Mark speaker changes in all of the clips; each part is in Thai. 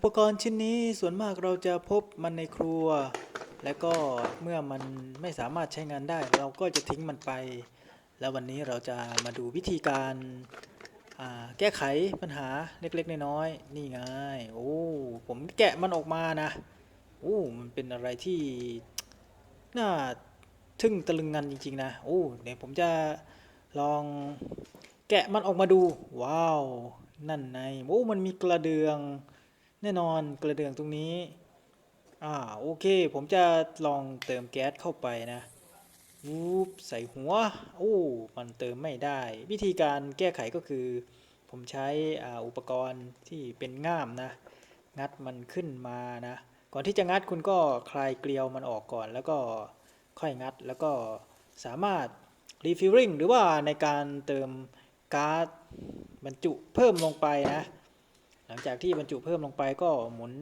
Speaker 1: อุปกรณ์ชิ้นนี้ส่วนมากเราจะพบมันในครัว และก็เมื่อมันไม่สามารถใช้งานได้ เราก็จะทิ้งมันไป แล้ววันนี้เราจะมาดูวิธีการาแก้ไขปัญหาเล็กๆน้อยๆนี่ไงโอ้ผมแกะมันออกมานะโอ้มันเป็นอะไรที่น่าทึ่งตะลึงงันจริงๆนะโอ้เดี๋ยวผมจะลองแกะมันออกมาดู ว้าว นั่นไงโอ้มันมีกระเดือง แน่นอนกระเดืองตรงนี้ อ่าโอเค ผมจะลองเติมแก๊สเข้าไปนะวูบใส่หัว โอ้ มันเติมไม่ได้ วิธีการแก้ไขก็คือ ผมใช้อ่าอุปกรณ์ที่เป็นง่ามนะ งัดมันขึ้นมานะ ก่อนที่จะงัดคุณก็คลายเกลียวมันออกก่อน แล้วก็ค่อยงัด แล้วก็สามารถ refilling หรือว่าในการเติมก๊าซบรรจุเพิ่มลงไปนะ หลังจากที่บรรจุเพิ่มลงไปก็หมุน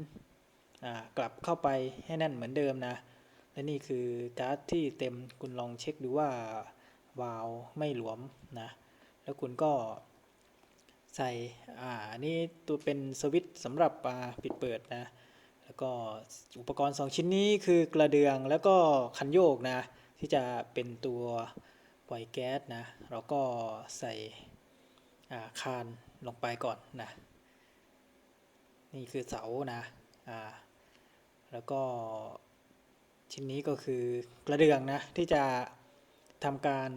Speaker 1: กลับเข้าไปให้แน่นเหมือนเดิมนะ และนี่คือก๊าซที่เต็มคุณลองเช็คดูว่าวาล์วไม่หลวมนะ แล้วคุณก็ใส่อ่าอันนี้ตัวเป็นสวิตช์สำหรับปิดเปิดนะ แล้วก็อุปกรณ์ 2 ชิ้นนี้คือกระเดืองแล้วก็คันโยกนะ ที่จะเป็นตัวปล่อยแก๊สนะ เราก็ใส่คานลงไปก่อนนะ นี่คือเสานะอ่าแล้วก็ชิ้นนี้ก็คือกระเดื่องนะที่จะทำการ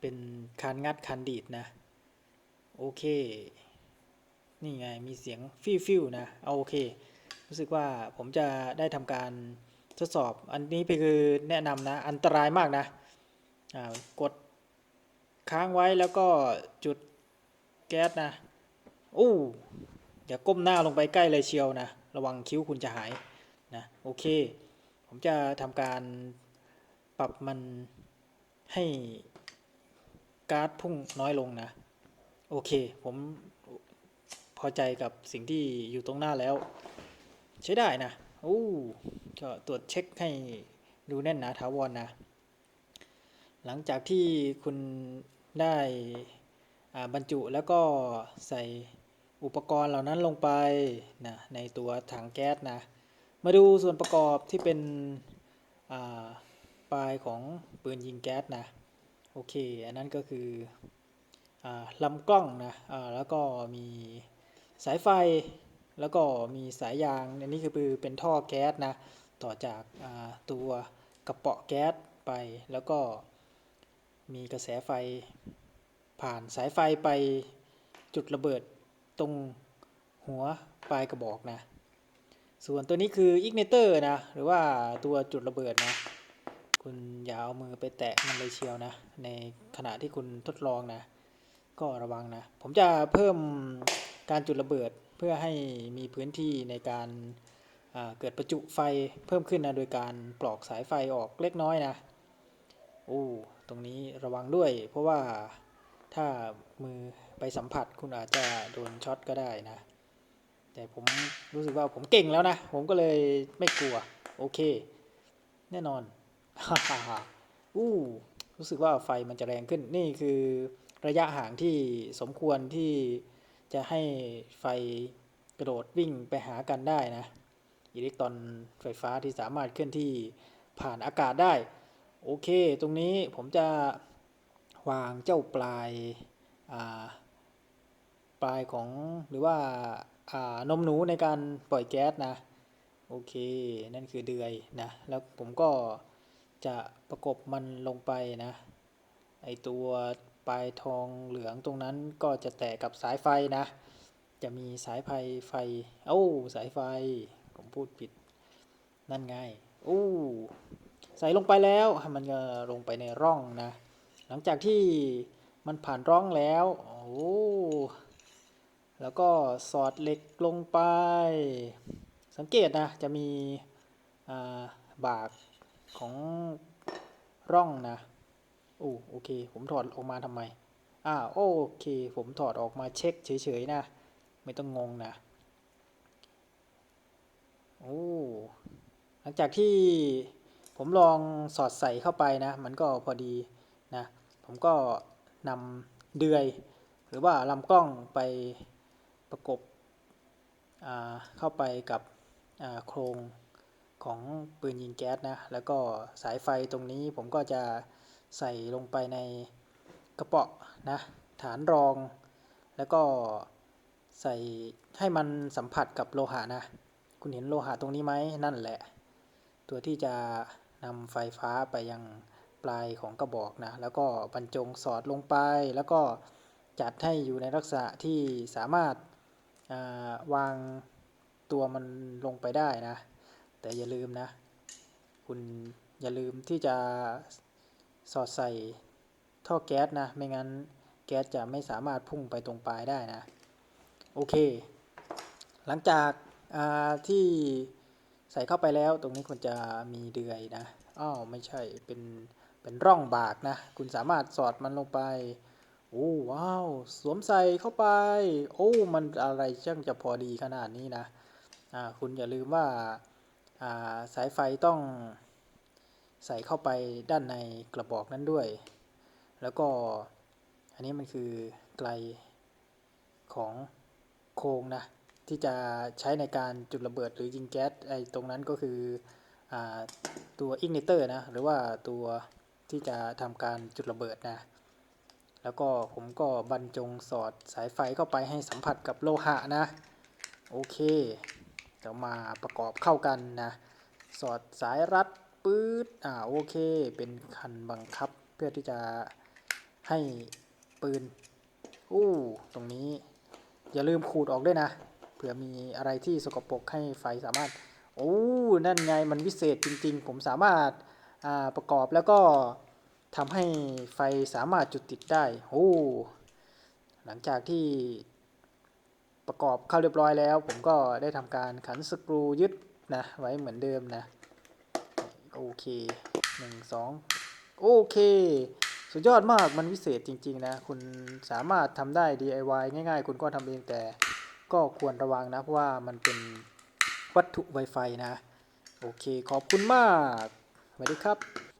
Speaker 1: เป็นคานงัดคานดีดนะโอเค นี่ไงมีเสียงฟิวฟิวนะเอาโอเค รู้สึกว่าผมจะได้ทำการทดสอบ อันนี้คือแนะนำนะ อันตรายมากนะอ่ากดค้างไว้แล้วก็จุดแก๊สนะอู้ อย่าก้มหน้าลงไปใกล้เลยเชียวนะ ระวังคิ้วคุณจะหายนะโอเค ผมจะทำการปรับมันให้ก๊าซพุ่งน้อยลงนะ โอเค ผมพอใจกับสิ่งที่อยู่ตรงหน้าแล้ว ใช้ได้นะโอ้ก็ตรวจเช็คให้ดูแน่นหนาถาวรนะหลังจากที่คุณได้บรรจุแล้วก็ใส่ อุปกรณ์เหล่านั้นลงไปนะในตัวถังแก๊สนะ มาดูส่วนประกอบที่เป็นปลายของปืนยิงแก๊สนะ โอเค อันนั้นก็คืออลำกล้องนะแล้วก็มีสายไฟ แล้วก็มีสายยาง อันนี้คือเป็นท่อแก๊สนะ ต่อจากาตัวกระเป๋อแก๊สไป แล้วก็มีกระแสไฟผ่านสายไฟไปจุดระเบิด ตรงหัวปลายกระบอกนะ ส่วนตัวนี้คืออิกเนเตอร์นะ หรือว่าตัวจุดระเบิดนะ คุณอย่าเอามือไปแตะมันเลยเชียวนะ ในขณะที่คุณทดลองนะ ก็ระวังนะ ผมจะเพิ่มการจุดระเบิดเพื่อให้มีพื้นที่ในการเกิดประจุไฟเพิ่มขึ้นนะโดยการปลอกสายไฟออกเล็กน้อยนะโอ้ตรงนี้ระวังด้วยเพราะว่า ถ้ามือไปสัมผัสคุณอาจจะโดนช็อตก็ได้นะ แต่ผมรู้สึกว่าผมเก่งแล้วนะ ผมก็เลยไม่กลัว โอเค แน่นอนฮ่าฮ่าฮ่าอู้รู้สึกว่าไฟมันจะแรงขึ้นนี่คือระยะห่างที่สมควรที่จะให้ไฟกระโดดวิ่งไปหากันได้นะอิเล็กตรอนไฟฟ้าที่สามารถเคลื่อนที่ผ่านอากาศได้ โอเค ตรงนี้ผมจะ วางเจ้าปลายาปลายของหรือว่าานมหนูในการปล่อยแก๊สนะโอเค นั่นคือเดือยนะแล้วผมก็จะประกบมันลงไปนะไอตัวปลายทองเหลืองตรงนั้นก็จะแตะกับสายไฟนะ จะมีสายไฟไฟเอ้าสายไฟผมพูดผิดนั่นไงโอ้ใส่ลงไปแล้วมันก็ลงไปในร่องนะ หลังจากที่มันผ่านร่องแล้ว โอ้ แล้วก็สอดเหล็กลงไป สังเกตนะ จะมีาบากของร่องนะ โอ้ โอเค ผมถอดออกมาทำไม อ่า โอเค ผมถอดออกมาเช็คเฉยๆนะ ไม่ต้องงงนะ โอ้ หลังจากที่ผมลองสอดใส่เข้าไปนะ มันก็พอดี นะผมก็นำเดือย หรือว่าลำกล้องไปประกบเข้าไปกับโครงของปืนยิงแก๊สนะแล้วก็สายไฟตรงนี้ผมก็จะใส่ลงไปในกระเป๋อนะฐานรอง แล้วก็ใส่ให้มันสัมผัสกับโลหะนะ คุณเห็นโลหะตรงนี้ไหมนั่นแหละ ตัวที่จะนำไฟฟ้าไปยัง ปลายของกระบอกนะ แล้วก็บรรจงสอดลงไป แล้วก็จัดให้อยู่ในลักษณะที่สามารถาวางตัวมันลงไปได้นะ แต่อย่าลืมนะ คุณอย่าลืมที่จะสอดใส่ท่อแก๊สนะ ไม่งั้นแก๊สจะไม่สามารถพุ่งไปตรงปลายได้นะ โอเค หลังจากาที่ใส่เข้าไปแล้วตรงนี้ควรจะมีเดือยนะ อ้าว ไม่ใช่เป็น เป็นร่องบากนะ คุณสามารถสอดมันลงไป โอ้ว้าว สวมใส่เข้าไป โอ้ มันอะไรช่างจะพอดีขนาดนี้นะ อ่า คุณอย่าลืมว่า อ่า สายไฟต้องใส่เข้าไปด้านในกระบอกนั้นด้วย แล้วก็ อันนี้มันคือไกลของโครงนะ ที่จะใช้ในการจุดระเบิดหรือยิงแก๊สไอตรงนั้นก็คืออาตัวอิกเนเตอร์นะ หรือว่าตัว ที่จะทำการจุดระเบิดนะ แล้วก็ผมก็บรรจงสอดสายไฟเข้าไปให้สัมผัสกับโลหะนะ โอเคเดี๋ยวมาประกอบเข้ากันนะ สอดสายรัดปื๊ดอ่าโอเค เป็นคันบังคับเพื่อที่จะให้ปืนอู้ตรงนี้ อย่าลืมขูดออกด้วยนะ เผื่อมีอะไรที่สกปรกให้ไฟสามารถโอ้นั่นไงมันวิเศษจริง ๆ ผมสามารถ ประกอบแล้วก็ทำให้ไฟสามารถจุดติดได้โอ้หลังจากที่ประกอบเข้าเรียบร้อยแล้ว ผมก็ได้ทำการขันสกรูยึดนะไว้เหมือนเดิมนะโอเคหนึ่งสองโอเค สุดยอดมากมันวิเศษจริง ๆ นะ คุณสามารถทำได้ DIY ง่าย ๆ คุณก็ทำเองแต่ก็ควรระวังนะ เพราะว่ามันเป็นวัตถุไวไฟนะ โอเค ขอบคุณมาก สวัสดีครับ